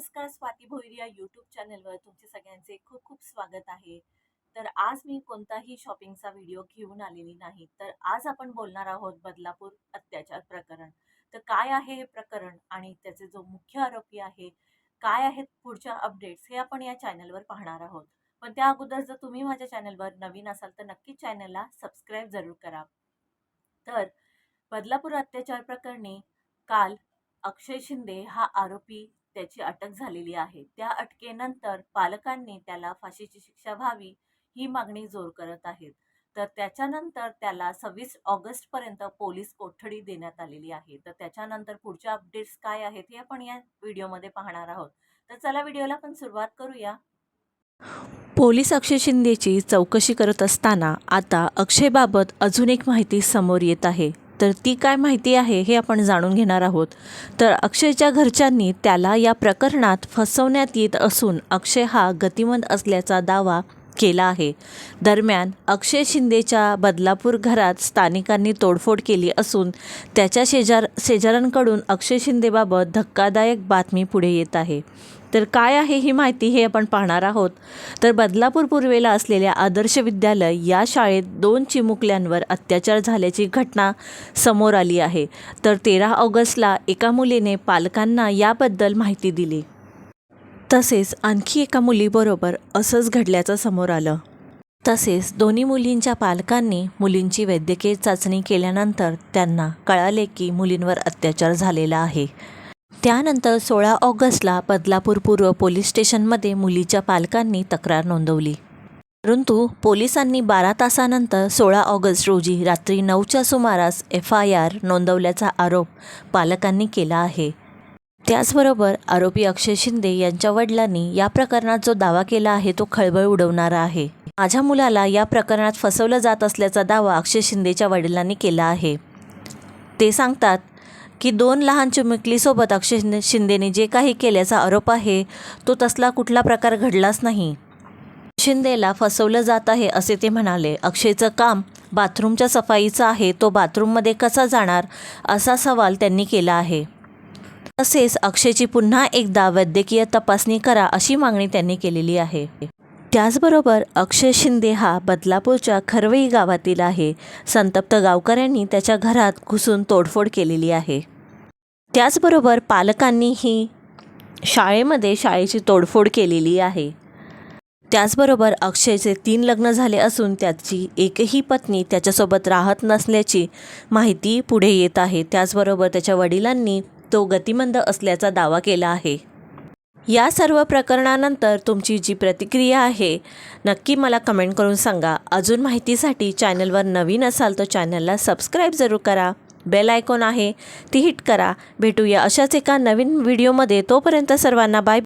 नमस्कार स्वाती भोईर या यूट्यूब चॅनलवर तुमचे सगळ्यांचे खूप खूप स्वागत आहे. तर आज मी कोणताही शॉपिंगचा व्हिडिओ घेऊन आलेली नाही तर आज आपण बोलणार आहोत बदलापूर अत्याचार प्रकरण. तर काय आहे हे प्रकरण आणि त्याचे जो मुख्य आरोपी आहे काय आहेत पुढच्या अपडेट्स हे आपण या चॅनलवर पाहणार आहोत. पण त्या अगोदर जर तुम्ही माझ्या चॅनलवर नवीन असाल तर नक्कीच चॅनलला सबस्क्राईब जरूर करा. तर बदलापूर अत्याचार प्रकरणी काल अक्षय शिंदे हा आरोपी त्याची अटक झालेली आहे. त्या अटकेनंतर पालकांनी त्याला फाशीची शिक्षा व्हावी ही मागणी जोर करत आहेत. तर त्याच्यानंतर त्याला सव्वीस ऑगस्टपर्यंत पोलीस कोठडी देण्यात आलेली आहे. तर त्याच्यानंतर पुढच्या अपडेट्स काय आहेत हे आपण या व्हिडिओमध्ये पाहणार आहोत. तर चला व्हिडिओला आपण सुरुवात करूया. पोलीस अक्षय शिंदेची चौकशी करत असताना आता अक्षयबाबत अजून एक माहिती समोर येत आहे. तर ती काय माहिती आहे हे आपण जाणून घेणार आहोत. तर अक्षयच्या घरच्यांनी त्याला या प्रकरणात फसवण्यात येत असून अक्षय हा गतिमंद असल्याचा दावा केला आहे. दरम्यान अक्षय शिंदेच्या बदलापूर घरात स्थानिकांनी तोडफोड केली असून त्याच्या शेजार शेजाऱ्यांकडून अक्षय शिंदेबाबत धक्कादायक बातमी पुढे येत आहे. तर काय आहे ही माहिती हे आपण पाहणार आहोत. तर बदलापूर पूर्वेला असलेल्या आदर्श विद्यालय या शाळेत दोन चिमुकल्यांवर अत्याचार झाल्याची घटना समोर आली आहे. तर तेरा ऑगस्टला एका मुलीने पालकांना याबद्दल माहिती दिली. तसेच आणखी एका मुलीबरोबर असंच घडल्याचं समोर आलं. तसेच दोन्ही मुलींच्या पालकांनी मुलींची वैद्यकीय चाचणी केल्यानंतर त्यांना कळाले की मुलींवर अत्याचार झालेला आहे. त्यानंतर सोळा ऑगस्टला बदलापूर पूर्व पोलीस स्टेशनमध्ये मुलीच्या पालकांनी तक्रार नोंदवली. परंतु पोलिसांनी बारा तासानंतर सोळा ऑगस्ट रोजी रात्री नऊच्या सुमारास एफ आय आर नोंदवल्याचा आरोप पालकांनी केला आहे. त्याचबरोबर आरोपी अक्षय शिंदे यांच्या वडिलांनी या प्रकरणात जो दावा केला आहे तो खळबळ उडवणारा आहे. माझ्या मुलाला या प्रकरणात फसवलं जात असल्याचा दावा अक्षय शिंदेच्या वडिलांनी केला आहे. ते सांगतात की दोन लहान चिमुकलीसोबत अक्षय शिंदेने जे काही केल्याचा आरोप आहे तो तसला कुठला प्रकार घडलाच नाही. शिंदेला फसवलं जात आहे असे ते म्हणाले. अक्षयचं काम बाथरूमच्या सफाईचं आहे तो बाथरूममध्ये कसा जाणार असा सवाल त्यांनी केला आहे. तसेच अक्षयची पुन्हा एकदा वैद्यकीय तपासणी करा अशी मागणी त्यांनी केलेली आहे. त्याचबरोबर अक्षय शिंदे हा बदलापूरच्या खरवई गावातील आहे. संतप्त गावकऱ्यांनी त्याच्या घरात घुसून तोडफोड केलेली आहे. त्याचबरोबर पालकांनीही शाळेमध्ये शाळेची तोडफोड केलेली आहे. त्याचबरोबर अक्षयचे तीन लग्न झाले असून त्याची एकही पत्नी त्याच्यासोबत राहत नसल्याची माहिती पुढे येत आहे. त्याचबरोबर त्याच्या वडिलांनी तो गतिमंद असल्याचा दावा केला आहे. या सर्व प्रकरणानंतर तुमची जी प्रतिक्रिया आहे नक्की मला कमेंट करून सांगा. अजून माहितीसाठी चॅनलवर नवीन असाल तर चॅनलला सबस्क्राईब जरूर करा. बेल आयकॉन आहे ती हिट करा. भेटूया अशाच एका नवीन व्हिडिओमध्ये. तोपर्यंत सर्वांना बाय